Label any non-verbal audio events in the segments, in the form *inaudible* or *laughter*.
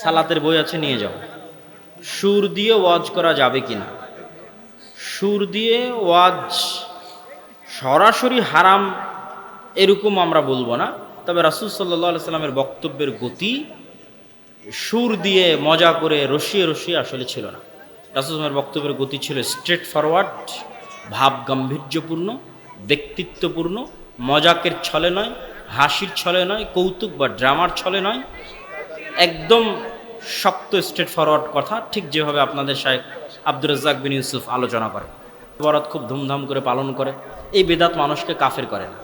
সালাতের বই আছে, নিয়ে যাও। সুর দিয়ে ওয়াজ করা যাবে কি না সুর দিয়ে ওয়াজ সরাসরি হারাম এরকম আমরা বলব না। তবে রাসুল সাল্লাহ সাল্লামের বক্তব্যের গতি সুর দিয়ে মজা করে রসিয়ে রসিয়ে আসলে ছিল না। রাসুলের বক্তব্যের গতি ছিল স্ট্রেট ফরওয়ার্ড ভাব গাম্ভীর্যপূর্ণ ব্যক্তিত্বপূর্ণ, মজাকের ছলে নয়, হাসির ছলে নয়, কৌতুক বা ড্রামার ছলে নয় একদম শক্ত স্ট্রেট ফরওয়ার্ড কথা, ঠিক যেভাবে আপনাদের শাহেখ আব্দুর রাজ্জাক বিন ইউসুফ আলোচনা করে। বরাত খুব ধুমধাম করে পালন করে। এই বেদাত মানুষকে কাফের করে না।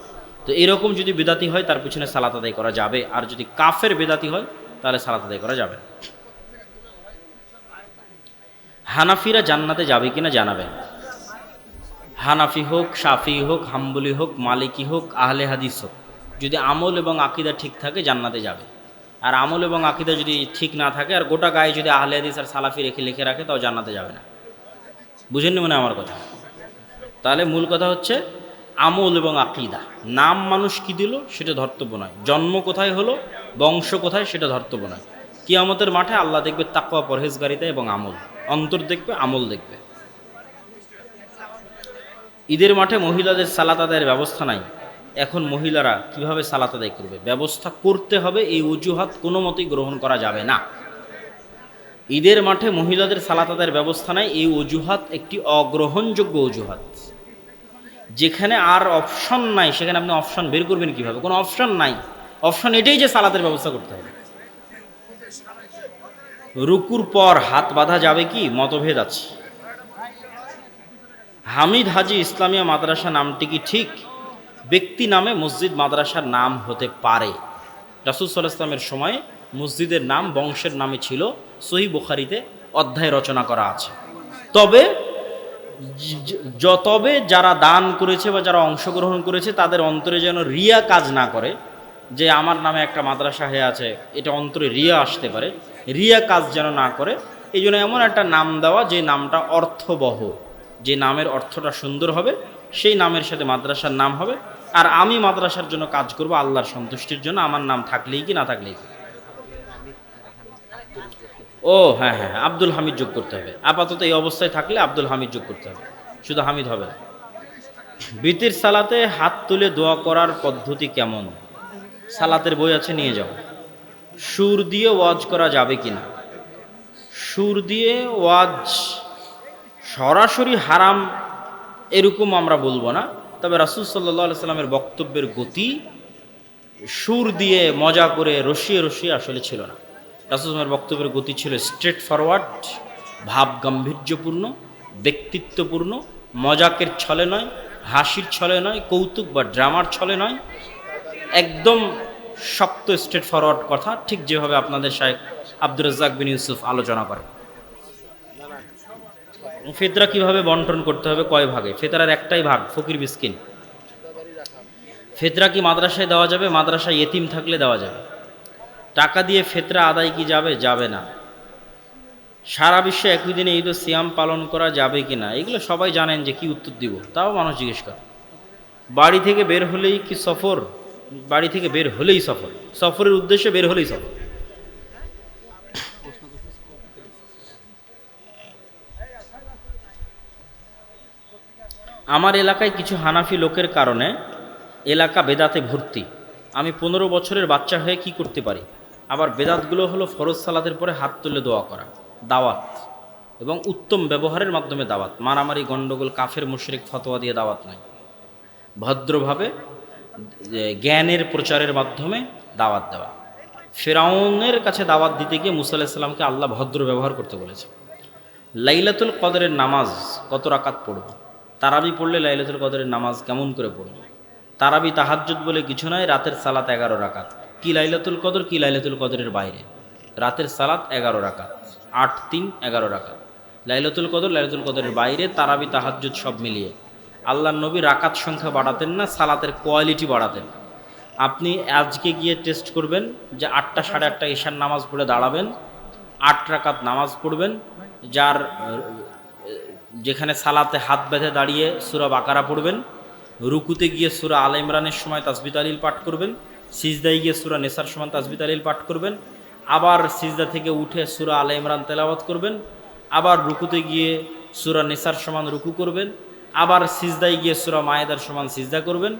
তো এরকম যদি বেদাতি হয়, তার পিছনে সালাত আদায় করা যাবে। আর যদি কাফের বেদাতি হয়, তাহলে সালাত আদায় করা যাবে হানাফিরা জান্নাতে যাবে কিনা জানাবেন। হানাফি হোক সাফি হোক, হাম্বলি হোক, মালিকি হোক, আহলে হাদিস হোক, যদি আমল এবং আকিদা ঠিক থাকে, জান্নাতে যাবে। আর আমল এবং আকিদা যদি ঠিক না থাকে, আর গোটা গায়ে যদি আহলে হাদিস আর সালাফি রেখে লিখে রাখে, তাও জান্নাতে যাবে না। বুঝেননি মনে আমার কথা? তাহলে মূল কথা হচ্ছে, আমল এবং আকিদা। নাম মানুষ কি দিল? সেটা ধর্তব্য নয়। জন্ম কোথায় হলো? বংশ কোথায়? সেটা ধর্তব্য নয়। কিয়ামতের মাঠে আল্লাহ দেখবে তাকওয়া, পরহেজগারিতা এবং আমল। অন্তর দেখবে, আমল দেখবে। ঈদের মাঠে মহিলাদের সালাত আদায়ের ব্যবস্থা নাই। এখন মহিলারা কীভাবে সালাত আদায় করবে? ব্যবস্থা করতে হবে, এই অজুহাত কোনো মতেই গ্রহণ করা যাবে না। ঈদের মাঠে মহিলাদের সালাত আদায়ের ব্যবস্থা নাই, এই অজুহাত একটি অগ্রহণযোগ্য অজুহাত। যেখানে আর অপশন নাই, সেখানে আপনি অপশন বের করবেন কীভাবে? কোনো অপশন নাই। অপশন এটাই যে সালাতের ব্যবস্থা করতে হবে। রুকুর পর হাত বাঁধা যাবে কি? মতভেদ আছে। হামিদ হাজি ইসলামিয়া মাদ্রাসা নামটি কি ঠিক? ব্যক্তি নামে মসজিদ, মাদ্রাসার নাম হতে পারে। রাসুল সাল্লাহ ইসলামের সময় মসজিদের নাম বংশের নামে ছিল। সহি বুখারিতে অধ্যায় রচনা করা আছে। তবে তবে যারা দান করেছে বা যারা অংশগ্রহণ করেছে, তাদের অন্তরে যেন রিয়া কাজ না করে, যে আমার নামে একটা মাদ্রাসা হয়ে আছে, এটা অন্তরে রিয়া আসতে পারে, রিয়া কাজ যেন না করে এই জন্য এমন একটা নাম দেওয়া, যে নামটা অর্থবহ। যে নামের অর্থটা সুন্দর হবে, সেই নামের সাথে মাদ্রাসার নাম হবে। আর আমি মাদ্রাসার জন্য কাজ করব, আল্লাহর সন্তুষ্টির জন্য, আমার নাম থাকলেই কি না থাকলেই কি? ও হ্যাঁ হ্যাঁ আব্দুল হামিদ যোগ করতে হবে। আপাতত এই অবস্থায় থাকলে আব্দুল হামিদ যোগ করতে হবে। শুধু হামিদ হবে না। বিতির সালাতে হাত তুলে দোয়া করার পদ্ধতি কেমন? সালাতের বই আছে, নিয়ে যাও। সুর দিয়ে ওয়াজ করা যাবে কি না? সুর দিয়ে ওয়াজ সরাসরি হারাম এরকম আমরা বলব না। তবে রাসুল সাল্লাহ সাল্লামের বক্তব্যের গতি সুর দিয়ে মজা করে রসিয়ে রসিয়ে আসলে ছিল না। রাসুলের বক্তব্যের গতি ছিল স্ট্রেট ফরওয়ার্ড ভাব গাম্ভীর্যপূর্ণ ব্যক্তিত্বপূর্ণ, মজাকের ছলে নয়, হাসির ছলে নয়, কৌতুক বা ড্রামার ছলে নয়, একদম শক্ত স্ট্রেট ফরওয়ার্ড কথা, ঠিক যেভাবে আপনাদের শাহেখ আব্দুর রাজ্জাক বিন ইউসুফ আলোচনা করে ফেতরা কীভাবে বন্টন করতে হবে কয় ভাগে? ফেতরার একটাই ভাগ, ফকির বিস্কিন ফেতরা কি মাদ্রাসায় দেওয়া যাবে? মাদ্রাসায় এতিম থাকলে দেওয়া যাবে। টাকা দিয়ে ফেতরা আদায় কি যাবে? যাবে না। সারা বিশ্বে একই দিনে ঈদ সিয়াম পালন করা যাবে কি না? এগুলো সবাই জানেন যে কি উত্তর দিব। তাও মানুষ জিজ্ঞেস করে। বাড়ি থেকে বের হলেই কি সফর? বাড়ি থেকে বের হলেই সফর। সফরের উদ্দেশ্যে বের হলেই সফর। আমার এলাকায় কিছু হানাফি লোকের কারণে এলাকা বেদাতে ভর্তি। আমি পনেরো বছরের বাচ্চা হয়ে কি করতে পারি? আবার বেদাতগুলো হলো ফরজ সালাদের পরে হাত তুলে দোয়া করা, দাওয়াত এবং উত্তম ব্যবহারের মাধ্যমে দাওয়াত। মারামারি গণ্ডগোল কাফের, মুশরিক ফতোয়া দিয়ে দাওয়াত নাই। ভদ্রভাবে জ্ঞানের প্রচারের মাধ্যমে দাওয়াত দেওয়া। ফেরাউনের কাছে দাওয়াত দিতে গিয়ে মুসা আল্লাহ ভদ্র ব্যবহার করতে বলেছে। লাইলাতুল কদরের নামাজ কত রাকাত পড়ব? তারাবি পড়লে লাইলাতুল কদরের নামাজ কেমন করে পড়ব? তারাবি তাহাজ্জুদ বলে কিছু নয় রাতের সালাত এগারো রাকাত। কি লাইলাতুল কদর, কি লাইলাতুল কদরের বাইরে? রাতের সালাত এগারো রাকাত, আট, তিন, এগারো রাকাত। লাইলাতুল কদর, লাইলাতুল কদরের বাইরে তারাবি তাহাজ্জুদ সব মিলিয়ে। আল্লাহ নবী রাকাত সংখ্যা বাড়াতেন না, সালাতের কোয়ালিটি বাড়াতেন। আপনি আজকে গিয়ে টেস্ট করবেন যে আটটা সাড়ে আটটা ঈশার নামাজ পড়ে দাঁড়াবেন, আট রাকাত নামাজ পড়বেন, যার যেখানে সালাতে হাত বেঁধে দাঁড়িয়ে সুরা বাকারা পড়বেন, রুকুতে গিয়ে সুরা আল ইমরানের সময় তাসবিত আলীল পাঠ করবেন সিজদাই গিয়ে সুরা নেসার সময় তাসবিত আলীল পাঠ করবেন, আবার সিজদা থেকে উঠে সুরা আলে ইমরান তেলাওয়াত করবেন, আবার রুকুতে গিয়ে সুরা নেসার সমান রুকু করবেন, আবার সিজদায় গিয়ে সুরা মায়েদার সমান সিজদা করবেন।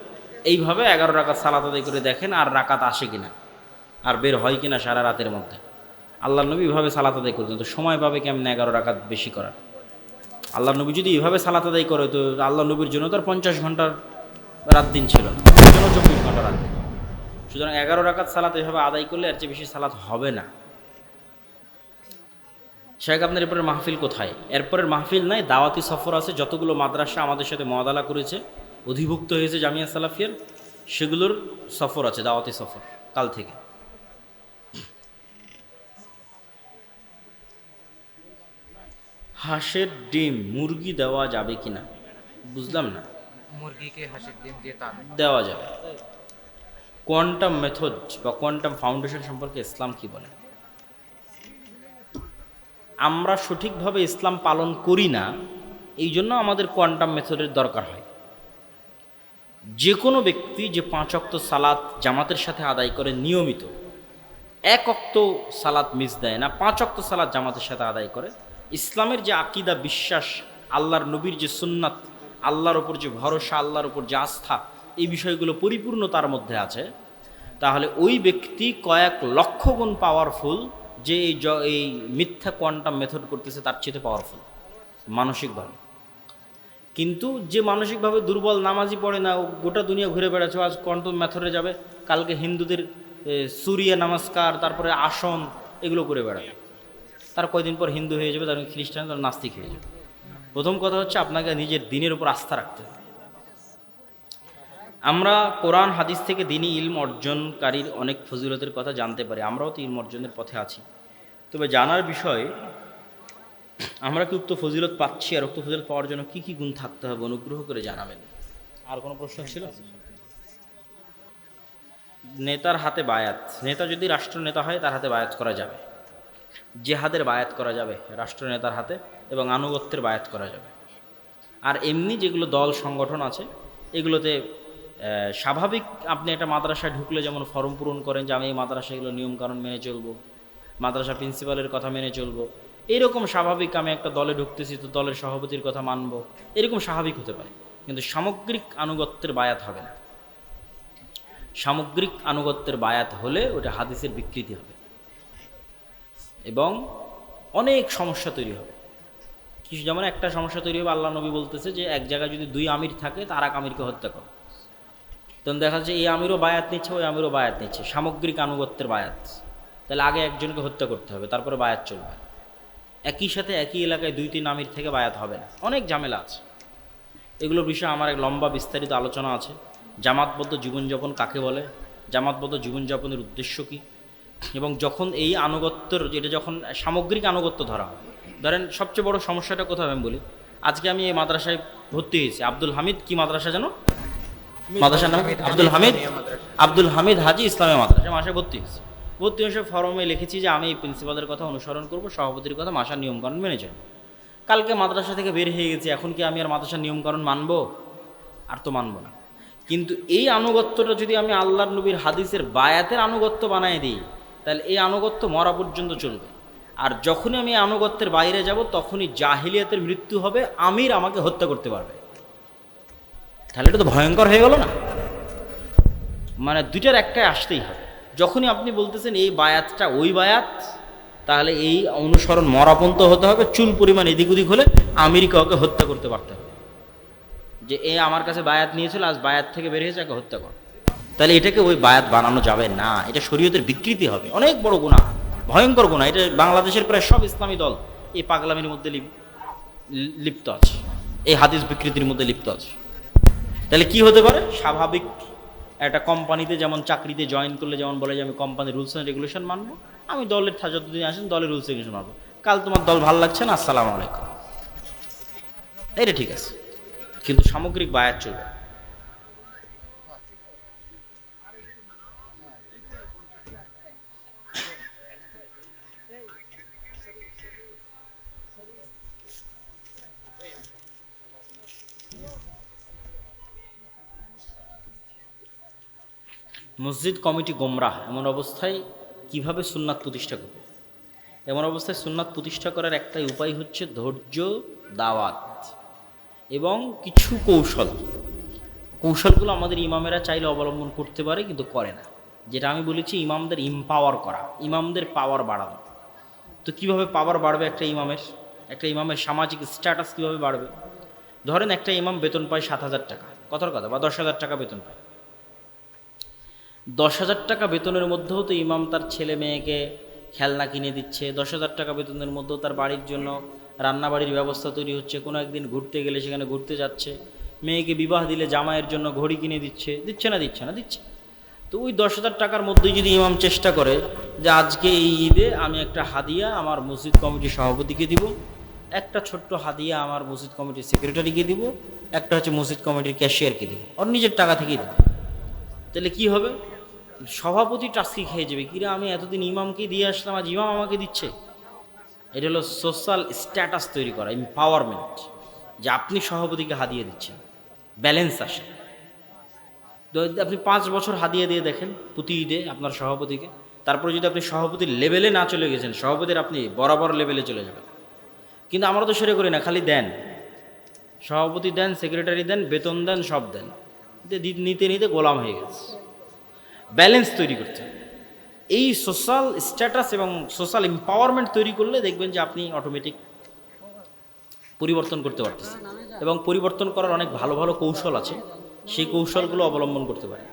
এইভাবে এগারো রাকাত সালাত আদায় করে দেখেন আর রাকাত আসে কিনা, আর বের হয় কিনা সারা রাতের মধ্যে। আল্লাহ নবী এভাবে সালাত আদায় করতেন, তো সময় পাবে কেমন এগারো রাকাত বেশি করার? আল্লাহ নবী যদি এইভাবে সালাত আদায় করে, তো আল্লাহ নবীর জন্য তার পঞ্চাশ ঘণ্টার রাত দিন ছিল চব্বিশ ঘণ্টা রাত দিন। সুতরাং এগারো রাকাত সালাত এভাবে আদায় করলে এর চেয়ে বেশি সালাত হবে না। শেখ আপনার এরপরের মাহফিল কোথায়? এরপরের মাহফিল নাই, দাওয়াতি সফর আছে, যতগুলো মাদ্রাসা আমাদের সাথে মদালা করেছে, অধিভুক্ত হয়েছে জামিয়া সালাফিয়ার, সেগুলোর সফর আছে, দাওয়াতি সফর, কাল থেকে। হাঁসের ডিম মুরগি দেওয়া যাবে কিনা বুঝলাম না। মুরগিকে হাঁসের ডিম দিয়ে তা দেওয়া যাবে। কোয়ান্টাম মেথড বা কোয়ান্টাম ফাউন্ডেশন সম্পর্কে ইসলাম কি বলে? আমরা সঠিকভাবে ইসলাম পালন করি না এই জন্য আমাদের কোয়ান্টাম মেথডের দরকার হয়। যে কোনো ব্যক্তি যে পাঁচ অক্ত সালাত জামাতের সাথে আদায় করে নিয়মিত এক অক্ত সালাত মিস দেয় না পাঁচ অক্ত সালাত জামাতের সাথে আদায় করে ইসলামের যে আকিদা, বিশ্বাস, আল্লাহর নবীর যে সুন্নাত, আল্লাহর ওপর যে ভরসা, আল্লাহর ওপর যে আস্থা, এই বিষয়গুলো পরিপূর্ণ তার মধ্যে আছে, তাহলে ওই ব্যক্তি কয়েক লক্ষ গুণ পাওয়ারফুল যে এই এই মিথ্যা কোয়ান্টাম মেথড করতেছে, তার চেয়ে পাওয়ারফুল মানসিকভাবে। কিন্তু যে মানসিকভাবে দুর্বল, নামাজি পড়ে না গোটা দুনিয়া ঘুরে বেড়াচ্ছে আজ কোয়ান্টাম মেথডে যাবে, কালকে হিন্দুদের সুরিয়া নমস্কার, তারপরে আসন, এগুলো করে বেড়াবে। তার কয়দিন পর হিন্দু হয়ে যাবে, তার খ্রিস্টান, তার নাস্তিক হয়ে যাবে। প্রথম কথা হচ্ছে আপনাকে নিজের দিনের উপর আস্থা রাখতে হবে। আমরা কোরআন, হাদিস থেকে দিনই ইলম অর্জনকারীর অনেক ফজিলতের কথা জানতে পারি, আমরাও তো ইলম অর্জনের পথে আছি। তবে জানার বিষয়, আমরা কি উক্ত ফজিলত পাচ্ছি আর উক্ত ফজিলত পাওয়ার জন্য কি কি গুণ থাকতে হবে অনুগ্রহ করে জানাবেন। আর কোনো প্রশ্ন ছিল? নেতার হাতে বায়াত। নেতা যদি রাষ্ট্রনেতা হয়, তার হাতে বায়াত করা যাবে। জেহাদের বায়াত করা যাবে রাষ্ট্রনেতার হাতে এবং আনুগত্যের বায়াত করা যাবে। আর এমনি যেগুলো দল সংগঠন আছে, এগুলোতে স্বাভাবিক আপনি একটা মাদ্রাসায় ঢুকলে যেমন ফর্ম পূরণ করেন যে আমি এই মাদ্রাসাগুলো নিয়মকানুন মেনে চলবো, মাদ্রাসা প্রিন্সিপালের কথা মেনে চলবো, এরকম স্বাভাবিক আমি একটা দলে ঢুকতেছি তো দলের সভাপতির কথা মানব, এরকম স্বাভাবিক হতে পারে। কিন্তু সামগ্রিক আনুগত্যের বায়াত হবে না। সামগ্রিক আনুগত্যের বায়াত হলে ওটা হাদিসের বিকৃতি হবে। এবং অনেক সমস্যা তৈরি হবে। কিছু যেমন একটা সমস্যা তৈরি হবে, আল্লাহ নবী বলতেছে যে এক জায়গায় যদি দুই আমির থাকে, তার এক আমিরকে হত্যা করো। তখন দেখা যাচ্ছে এই আমিরও বায়াত নিচ্ছে, ওই আমিরও বায়াত নিচ্ছে। সামগ্রিক আনুগত্যের বায়াত। তাহলে আগে একজনকে হত্যা করতে হবে, তারপরে বায়াত চলবে। একই সাথে একই এলাকায় দুই তিন আমির থেকে বায়াত হবে না। অনেক ঝামেলা আছে। এগুলোর বিষয়ে আমার এক লম্বা বিস্তারিত আলোচনা আছে। জামাতবদ্ধ জীবনযাপন কাকে বলে? জামাতবদ্ধ জীবনযাপনের উদ্দেশ্য কী? এবং যখন এই আনুগত্যর যেটা যখন সামগ্রিক আনুগত্য ধরা হয় ধরেন সবচেয়ে বড় সমস্যাটা কোথাও আমি বলি? আজকে আমি এই মাদ্রাসায় ভর্তি হয়েছি। আব্দুল হামিদ কি মাদ্রাসা জানো? মাদ্রাসার নাম আব্দুল হামিদ আব্দুল হামিদ? হাজি ইসলামী মাদ্রাসা। মাসে ভর্তি হয়েছে। ভর্তি হয়ে ফর্মে লিখেছি যে আমি এই প্রিন্সিপালের কথা অনুসরণ করব সভাপতির কথা মাসার নিয়মকানুন মেনে চলব। কালকে মাদ্রাসা থেকে বের হয়ে গেছি এখন কি আমি আর মাদ্রাসার নিয়মকানুন মানবো? আর তো মানবো না। কিন্তু এই আনুগত্যটা যদি আমি আল্লাহর নবীর হাদিসের বায়াতের আনুগত্য বানাই দিই তাহলে এই আনুগত্য মরা পর্যন্ত চলবে। আর যখনই আমি আনুগত্যের বাইরে যাব, তখনই জাহিলিয়াতের মৃত্যু হবে, আমির আমাকে হত্যা করতে পারবে। তাহলে এটা তো ভয়ঙ্কর হয়ে গেল না? মানে দুইটার একটাই আসতেই হবে। যখনই আপনি বলতেছেন এই বায়াতটা ওই বায়াত, তাহলে এই অনুসরণ মরাপন্ত হতে হবে, চুল পরিমাণ এদিক ওদিক হলে আমেরিকাকে হত্যা করতে পারতে হবে। যে এ আমার কাছে বায়াত নিয়েছিল, আজ বায়াত থেকে বেরিয়েছে একে হত্যা কর। তাহলে এটাকে ওই বায়াত বানানো যাবে না। এটা শরীয়তের বিকৃতি হবে। অনেক বড় গুণা, ভয়ঙ্কর গুণা। এটা বাংলাদেশের প্রায় সব ইসলামী দল এই পাগলামির মধ্যে লিপ- লিপ্ত আছে। এই হাদিস বিকৃতির মধ্যে লিপ্ত আছে। তাহলে কি হতে পারে? স্বাভাবিক একটা কোম্পানিতে যেমন চাকরিতে জয়েন করলে যেমন বলে যে আমি কোম্পানির রুলস অ্যান্ড রেগুলেশন মানবো, আমি দলের যতদিন আসেন, দলের রুলস রেগুলেশন মানবো। কাল তোমার দল ভালো লাগছে না? আসসালামু আলাইকুম। এটা ঠিক আছে। কিন্তু সামগ্রিক বায়াত চলবে মসজিদ কমিটি গোমরাহ এমন অবস্থায় কীভাবে সুন্নাত প্রতিষ্ঠা করবে? এমন অবস্থায় সুন্নাত প্রতিষ্ঠা করার একটাই উপায় হচ্ছে ধৈর্য, দাওয়াত এবং কিছু কৌশল। কৌশলগুলো আমাদের ইমামেরা চাইলে অবলম্বন করতে পারে কিন্তু করে না। যেটা আমি বলেছি ইমামদের ইম্পাওয়ার করা, ইমামদের পাওয়ার বাড়ানো। তো কীভাবে পাওয়ার বাড়বে একটা ইমামের? একটা ইমামের সামাজিক স্ট্যাটাস কীভাবে বাড়বে? ধরেন একটা ইমাম বেতন পায় সাত হাজার টাকা, কথার কথা, বা দশ হাজার টাকা বেতন পায়। দশ হাজার টাকা বেতনের মধ্যেও তো ইমাম তার ছেলে মেয়েকে খেলনা কিনে দিচ্ছে। দশ হাজার টাকা বেতনের মধ্যেও তার বাড়ির জন্য রান্নাবাড়ির ব্যবস্থা তৈরি হচ্ছে। কোনো একদিন ঘুরতে গেলে সেখানে ঘুরতে যাচ্ছে। মেয়েকে বিবাহ দিলে জামাইয়ের জন্য ঘড়ি কিনে দিচ্ছে। দিচ্ছে না দিচ্ছে না, দিচ্ছে। তো ওই দশ হাজার টাকার মধ্যেই যদি ইমাম চেষ্টা করে যে আজকে এই ঈদে আমি একটা হাদিয়া আমার মসজিদ কমিটির সভাপতিকে দিব, একটা ছোট্ট হাদিয়া আমার মসজিদ কমিটির সেক্রেটারিকে দিব, একটা হচ্ছে মসজিদ কমিটির ক্যাশিয়ারকে দিব, ওর নিজের টাকা থেকেই দেবে। তাহলে কি হবে? সভাপতি টাস্কি খেয়ে যাবে। কিরে, আমি এতদিন ইমামকে দিয়ে আসলাম, আজ ইমাম আমাকে দিচ্ছে। এটা হলো সোশ্যাল স্ট্যাটাস তৈরি করা এম্পাওয়ারমেন্ট যে আপনি সভাপতিকে হাদিয়ে দিচ্ছেন। ব্যালেন্স আসে। আপনি পাঁচ বছর হাদিয়ে দিয়ে দেখেন প্রতি ঈদে আপনার সভাপতিকে। তারপরে যদি আপনি সভাপতির লেভেলে না চলে গেছেন, সভাপতির আপনি বরাবর লেভেলে চলে যাবেন। কিন্তু আমরা তো সেরে করি না, খালি দেন। সভাপতি দেন সেক্রেটারি দেন, বেতন দেন, সব দেন। নিতে নিতে গোলাম হয়ে গেছে। ব্যালেন্স তৈরি করতে। এই সোশ্যাল স্ট্যাটাস এবং সোশ্যাল এম্পাওয়ারমেন্ট তৈরি করলে দেখবেন যে আপনি অটোমেটিক পরিবর্তন করতে পারতেছেন এবং পরিবর্তন করার অনেক ভালো ভালো কৌশল আছে। সেই কৌশলগুলো অবলম্বন করতে পারেন।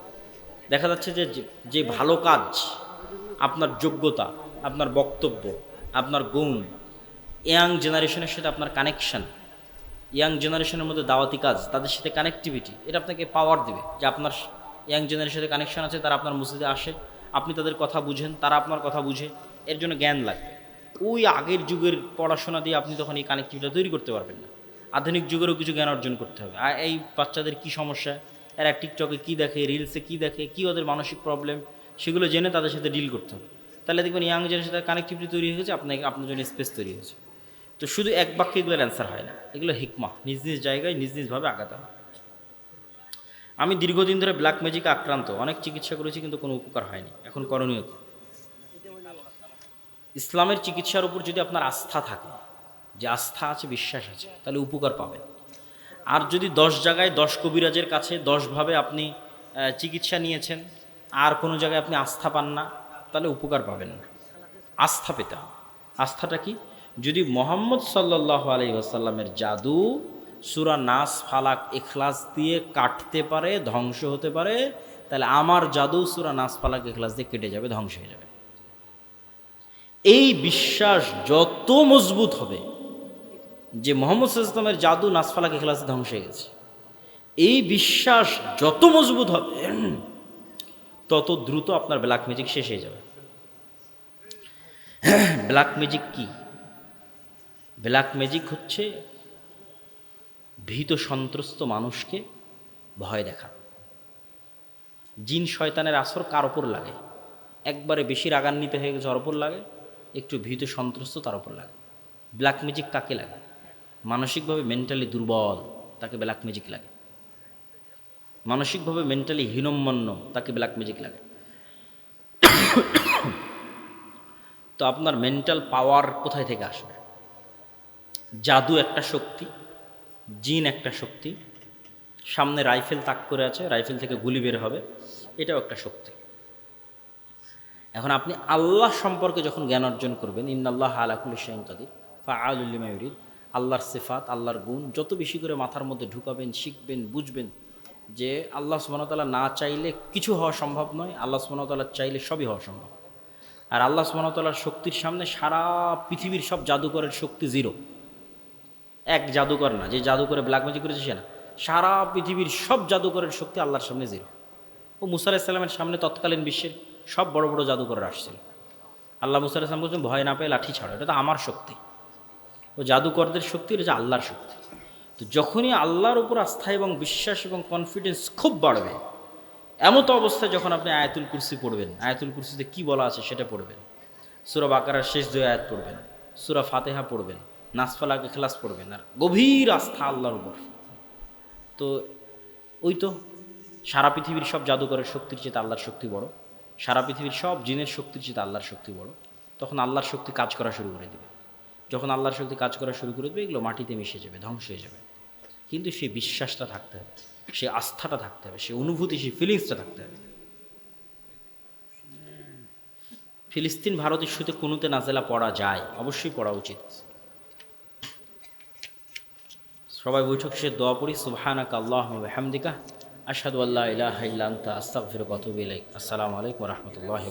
দেখা যাচ্ছে যে- যে ভালো কাজ, আপনার যোগ্যতা, আপনার বক্তব্য, আপনার গুণ, ইয়াং জেনারেশনের সাথে আপনার কানেকশন ইয়াং জেনারেশনের মধ্যে দাওয়াতি কাজ, তাদের সাথে কানেক্টিভিটি এটা আপনাকে পাওয়ার দেবে যে আপনার ইয়াং জেনারেশনের কানেকশন আছে, তারা আপনার মসজিদে আসে, আপনি তাদের কথা বুঝেন, তারা আপনার কথা বুঝে, এর জন্য জ্ঞান লাগবে। ওই আগের যুগের পড়াশোনা দিয়ে আপনি তখন এই কানেক্টিভিটি তৈরি করতে পারবেন না। আধুনিক যুগেরও কিছু জ্ঞান অর্জন করতে হবে। আর এই বাচ্চাদের কী সমস্যা? এরা টিকটকে কী দেখে রিলসে কী দেখে, কী ওদের মানসিক প্রবলেম সেগুলো জেনে তাদের সাথে ডিল করতে হবে। তাহলে দেখবেন ইয়াং জেনারেশনের সাথে কানেক্টিভিটি তৈরি হয়েছে আপনাকে, আপনার জন্য স্পেস তৈরি হয়েছে। তো শুধু এক বাক্যে এগুলোর অ্যান্সার হয় না। এগুলো হিকমা নিজ নিজ জায়গায় নিজ নিজভাবে আগাতে হয় আমি দীর্ঘদিন ধরে ব্ল্যাক ম্যাজিকে আক্রান্ত। অনেক চিকিৎসা করেছি কিন্তু কোনো উপকার হয়নি। এখন করণীয় কি? ইসলামের চিকিৎসার উপর যদি আপনার আস্থা থাকে, যে আস্থা আছে, বিশ্বাস আছে, তাহলে উপকার পাবেন। আর যদি দশ জায়গায় দশ কবিরাজের কাছে দশভাবে আপনি চিকিৎসা নিয়েছেন, আর কোনো জায়গায় আপনি আস্থা পান না, তাহলে উপকার পাবেন না। আস্থা পেতে আস্থাটা কি? যদি মোহাম্মদ সাল্লাহ আলি আসাল্লামের জাদু সুরা নাস, ফালাক এখলাস দিয়ে কাটতে পারে, ধ্বংস হতে পারে, তাহলে আমার জাদু সুরা নাস, ফালাক এখলাস দিয়ে কেটে যাবে, ধ্বংস হয়ে যাবে। এই বিশ্বাস যত মজবুত হবে যে মোহাম্মদ ইসলামের জাদু নাসফালাক এখলাসে ধ্বংস হয়ে গেছে, এই বিশ্বাস যত মজবুত হবে, তত দ্রুত আপনার ব্ল্যাক ম্যাজিক শেষ হয়ে যাবে। ব্ল্যাক ম্যাজিক কি? ব্ল্যাক ম্যাজিক হচ্ছে ভীত সন্ত্রস্ত মানুষকে ভয় দেখা। জিন শয়তানের আসর কার ওপর লাগে? একবারে বেশি রাগান্বিত হয়ে গেছে ওর ওপর লাগে, একটু ভীত সন্ত্রস্ত তার ওপর লাগে। ব্ল্যাক ম্যাজিক কাকে লাগে? মানসিকভাবে মেন্টালি দুর্বল তাকে ব্ল্যাক ম্যাজিক লাগে। মানসিকভাবে মেন্টালি হীনম্মন্য তাকে ব্ল্যাক ম্যাজিক লাগে। *coughs* তো আপনার মেন্টাল পাওয়ার কোথায় থেকে আসবে? জাদু একটা শক্তি, জিন একটা শক্তি, সামনে রাইফেল তাক করে আছে, রাইফেল থেকে গুলি বের হবে, এটাও একটা শক্তি। এখন আপনি আল্লাহ সম্পর্কে যখন জ্ঞান অর্জন করবেন, ইন্নাল্লাহ আলাকুল ইসলাম কাদির ফা আলুল্লিমায়ুরিদ আল্লাহর সিফাত, আল্লাহর গুণ, যত বেশি করে মাথার মধ্যে ঢুকাবেন, শিখবেন, বুঝবেন যে আল্লাহ সুমনতাল্লাহ না চাইলে কিছু হওয়া সম্ভব নয়, আল্লাহ সুমনতাল্লাহ চাইলে সবই হওয়া সম্ভব। আর আল্লাহ সুমনতাল্লাহর শক্তির সামনে সারা পৃথিবীর সব জাদুকরের শক্তি জিরো এক জাদুকর না, যে জাদুকরে ব্ল্যাক ম্যাজিক করেছে সে না। সারা পৃথিবীর সব জাদুকরের শক্তি আল্লাহর সামনে জিরো ও মুসা আলাহিসাল্লামের সামনে তৎকালীন বিশ্বের সব বড় বড় জাদুকর আসছিল। আল্লাহ মুসা আলাহিসাম বলছেন, ভয় না পেয়ে লাঠি ছাড়ো, এটা তো আমার শক্তি। ও জাদুকরদের শক্তি, এটা আল্লাহর শক্তি। তো যখনই আল্লাহর উপর আস্থা এবং বিশ্বাস এবং কনফিডেন্স খুব বাড়বে এমতো অবস্থায় যখন আপনি আয়াতুল কুরসি পড়বেন, আয়াতুল কুরসিতে কি বলা আছে সেটা পড়বেন। সুরা বাকারার শেষ দুই আয়াত পড়বেন, সুরা ফাতেহা পড়বেন নাসফালাকে খেলাস পড়বেন আর গভীর আস্থা আল্লাহর উপর। তো ওই তো, সারা পৃথিবীর সব জাদুকরের শক্তির চেয়ে আল্লাহর শক্তি বড়। সারা পৃথিবীর সব জিনের শক্তির চেয়ে আল্লাহর শক্তি বড়। তখন আল্লাহর শক্তি কাজ করা শুরু করে দেবে। যখন আল্লাহর শক্তি কাজ করা শুরু করে দেবে, এগুলো মাটিতে মিশে যাবে, ধ্বংস হয়ে যাবে। কিন্তু সেই বিশ্বাসটা থাকতে হবে, সে আস্থাটা থাকতে হবে, সে অনুভূতি সেই ফিলিংসটা থাকতে হবে। ফিলিস্তিন ভারত ইস্যুতে কুনুতে নাজেলা পড়া যায়, অবশ্যই পড়া উচিত। সবাই বৈঠক শেষে দোয়া পড়ি, সুবহানাক আল্লাহ হামদিকা আশহাদু আল্লাহ ইলাহা ইল্লা আস্তাগফিরুকা ওয়া আতুবু ইলাইক। আসসালামু আলাইকুম ওয়া রাহমাতুল্লাহি